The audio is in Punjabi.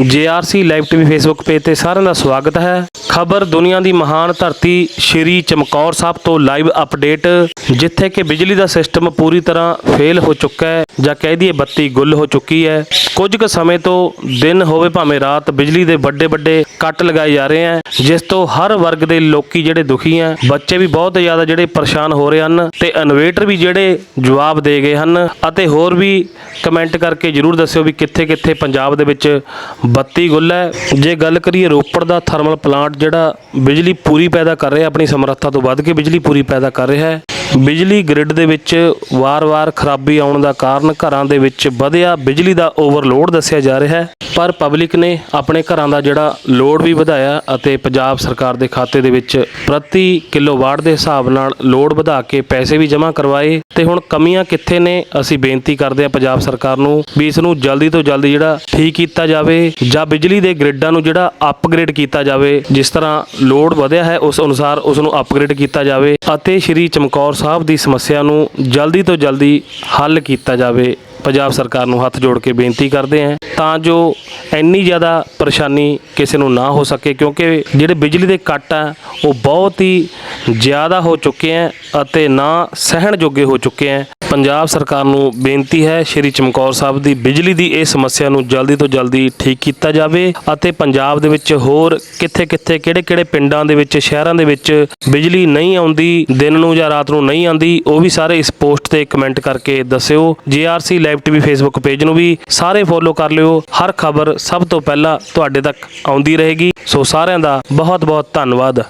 JRC live TV Facebook page ਤੇ ਸਾਰਿਆਂ ਦਾ ਸਵਾਗਤ ਹੈ। ਖਬਰ ਦੁਨੀਆ ਦੀ ਮਹਾਨ ਧਰਤੀ ਸ਼੍ਰੀ ਚਮਕੌਰ ਸਾਹਿਬ ਤੋਂ ਲਾਈਵ ਅਪਡੇਟ ਜਿੱਥੇ ਕਿ ਬਿਜਲੀ ਦਾ ਸਿਸਟਮ ਪੂਰੀ ਤਰ੍ਹਾਂ ਫੇਲ ਹੋ ਚੁੱਕਾ ਹੈ ਜਾਂ ਕਹਿ ਦਈਏ ਬੱਤੀ ਗੁੱਲ ਹੋ ਚੁੱਕੀ ਹੈ। ਕੁਝ ਕੁ ਸਮੇਂ ਤੋਂ ਦਿਨ ਹੋਵੇ ਭਾਵੇਂ ਰਾਤ ਬਿਜਲੀ ਦੇ ਵੱਡੇ ਵੱਡੇ ਕੱਟ ਲਗਾਏ ਜਾ ਰਹੇ ਹਨ, ਜਿਸ ਤੋਂ ਹਰ ਵਰਗ ਦੇ ਲੋਕੀ ਜਿਹੜੇ ਦੁਖੀ ਹੈ ਬੱਚੇ ਵੀ ਬਹੁਤ ਜ਼ਿਆਦਾ ਜਿਹੜੇ ਪਰੇਸ਼ਾਨ ਹੋ ਰਹੇ ਹਨ ਤੇ ਇਨਵੇਟਰ ਵੀ ਜਿਹੜੇ ਜਵਾਬ ਦੇ ਗਏ ਹਨ ਅਤੇ ਹੋਰ ਵੀ ਕਮੈਂਟ ਕਰਕੇ ਜਰੂਰ ਦੱਸਿਓ ਵੀ ਕਿੱਥੇ ਕਿੱਥੇ ਪੰਜਾਬ ਦੇ ਵਿੱਚ ਬੱਤੀ ਗੁੱਲ ਹੈ। ਜੇ ਗੱਲ ਕਰੀਏ ਰੋਪੜ ਦਾ ਥਰਮਲ ਪਲਾਂਟ ਜਿਹੜਾ ਬਿਜਲੀ ਪੂਰੀ ਪੈਦਾ ਕਰ ਰਿਹਾ, ਆਪਣੀ ਸਮਰੱਥਾ ਤੋਂ ਵੱਧ ਕੇ ਬਿਜਲੀ ਪੂਰੀ ਪੈਦਾ ਕਰ ਰਿਹਾ ਹੈ ਬਿਜਲੀ ਗ੍ਰਿਡ ਦੇ ਵਿੱਚ ਵਾਰ-ਵਾਰ ਖਰਾਬੀ ਆਉਣ ਦਾ ਕਾਰਨ ਘਰਾਂ ਦੇ ਵਿੱਚ ਵਧਿਆ ਬਿਜਲੀ ਦਾ ਓਵਰਲੋਡ ਦੱਸਿਆ ਜਾ ਰਿਹਾ ਹੈ। ਪਰ ਪਬਲਿਕ ਨੇ ਆਪਣੇ ਘਰਾਂ ਦਾ ਜਿਹੜਾ ਲੋਡ ਵੀ ਵਧਾਇਆ ਅਤੇ ਪੰਜਾਬ ਸਰਕਾਰ ਦੇ ਖਾਤੇ ਦੇ ਵਿੱਚ ਪ੍ਰਤੀ ਕਿਲੋਵਾਟ ਦੇ ਹਿਸਾਬ ਨਾਲ ਲੋਡ ਵਧਾ ਕੇ ਪੈਸੇ ਵੀ ਜਮ੍ਹਾਂ ਕਰਵਾਏ ਤੇ ਹੁਣ ਕਮੀਆਂ ਕਿੱਥੇ ਨੇ? ਅਸੀਂ ਬੇਨਤੀ ਕਰਦੇ ਹਾਂ ਪੰਜਾਬ ਸਰਕਾਰ ਨੂੰ ਵੀ ਇਸ ਨੂੰ ਜਲਦੀ ਤੋਂ ਜਲਦੀ ਜਿਹੜਾ ਠੀਕ ਕੀਤਾ ਜਾਵੇ ਜਾਂ ਬਿਜਲੀ ਦੇ ਗ੍ਰਿਡਾਂ ਨੂੰ ਜਿਹੜਾ ਅਪਗ੍ਰੇਡ ਕੀਤਾ ਜਾਵੇ, ਜਿਸ ਤਰ੍ਹਾਂ ਲੋਡ ਵਧਿਆ ਹੈ ਉਸ ਅਨੁਸਾਰ ਉਸ ਨੂੰ ਅਪਗ੍ਰੇਡ ਕੀਤਾ ਜਾਵੇ ਅਤੇ ਸ਼੍ਰੀ ਚਮਕੌਰ ਸਾਹਿਬ ਦੀ ਸਮੱਸਿਆ ਨੂੰ ਜਲਦੀ ਤੋਂ ਜਲਦੀ ਹੱਲ ਕੀਤਾ ਜਾਵੇ, ਪੰਜਾਬ ਸਰਕਾਰ ਨੂੰ ਹੱਥ ਜੋੜ ਕੇ ਬੇਨਤੀ ਕਰਦੇ ਹਾਂ ਤਾਂ ਜੋ ਇੰਨੀ ਜ਼ਿਆਦਾ ਪਰੇਸ਼ਾਨੀ ਕਿਸੇ ਨੂੰ ਨਾ ਹੋ ਸਕੇ, ਕਿਉਂਕਿ ਜਿਹੜੇ ਬਿਜਲੀ ਦੇ ਕੱਟ ਆ, ਉਹ ਬਹੁਤ ਹੀ ਜ਼ਿਆਦਾ ਹੋ ਚੁੱਕੇ ਆ ਅਤੇ ਨਾ ਸਹਿਣ ਜੋਗੇ ਹੋ ਚੁੱਕੇ ਆ। ਪੰਜਾਬ ਸਰਕਾਰ ਨੂੰ ਬੇਨਤੀ ਹੈ, ਸ਼੍ਰੀ ਚਮਕੌਰ ਸਾਹਿਬ ਦੀ ਬਿਜਲੀ ਦੀ ਇਹ ਸਮੱਸਿਆ ਨੂੰ ਜਲਦੀ ਤੋਂ ਜਲਦੀ ਠੀਕ ਕੀਤਾ ਜਾਵੇ ਅਤੇ ਪੰਜਾਬ ਦੇ ਵਿੱਚ ਹੋਰ ਕਿੱਥੇ-ਕਿੱਥੇ, ਕਿਹੜੇ-ਕਿਹੜੇ ਪਿੰਡਾਂ ਦੇ ਵਿੱਚ, ਸ਼ਹਿਰਾਂ ਦੇ ਵਿੱਚ ਬਿਜਲੀ ਨਹੀਂ ਆਉਂਦੀ, ਦਿਨ ਨੂੰ ਜਾਂ ਰਾਤ ਨੂੰ ਨਹੀਂ ਆਉਂਦੀ, ਉਹ ਵੀ ਸਾਰੇ ਇਸ ਪੋਸਟ ਤੇ ਕਮੈਂਟ ਕਰਕੇ ਦੱਸਿਓ। GRC live TV Facebook page ਨੂੰ ਵੀ ਸਾਰੇ ਫੋਲੋ ਕਰ ਲਿਓ। ਹਰ ਖਬਰ ਸਭ ਤੋਂ ਪਹਿਲਾਂ ਤੁਹਾਡੇ ਤੱਕ ਆਉਂਦੀ ਰਹੇਗੀ। ਸੋ ਸਾਰਿਆਂ ਦਾ ਬਹੁਤ-ਬਹੁਤ ਧੰਨਵਾਦ।